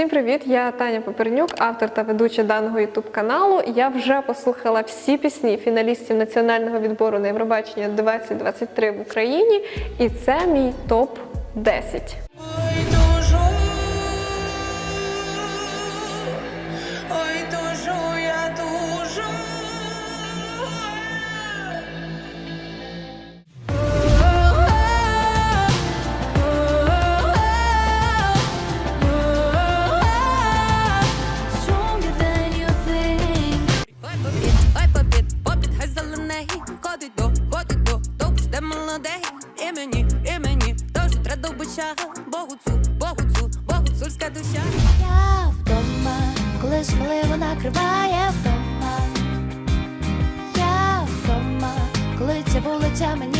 Всім привіт! Я Таня Попернюк, автор та ведуча даного youtube каналу. Я вже послухала всі пісні фіналістів національного відбору на Євробачення 2023 в Україні, і це мій топ 10. Жде молодий І мені, і мені, тож треба бича. Богу цю, Богу цю, Богу цульська душа. Я вдома, коли сміливо накриває вдома. Я вдома, коли ця вулиця мені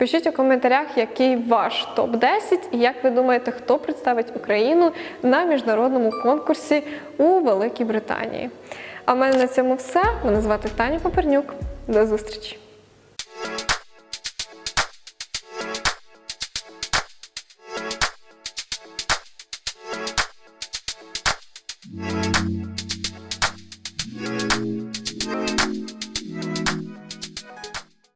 Пишіть у коментарях, який ваш топ 10 і як ви думаєте, хто представить Україну на міжнародному конкурсі у Великій Британії. А в мене на цьому все. Мене звати Таня Попернюк. До зустрічі!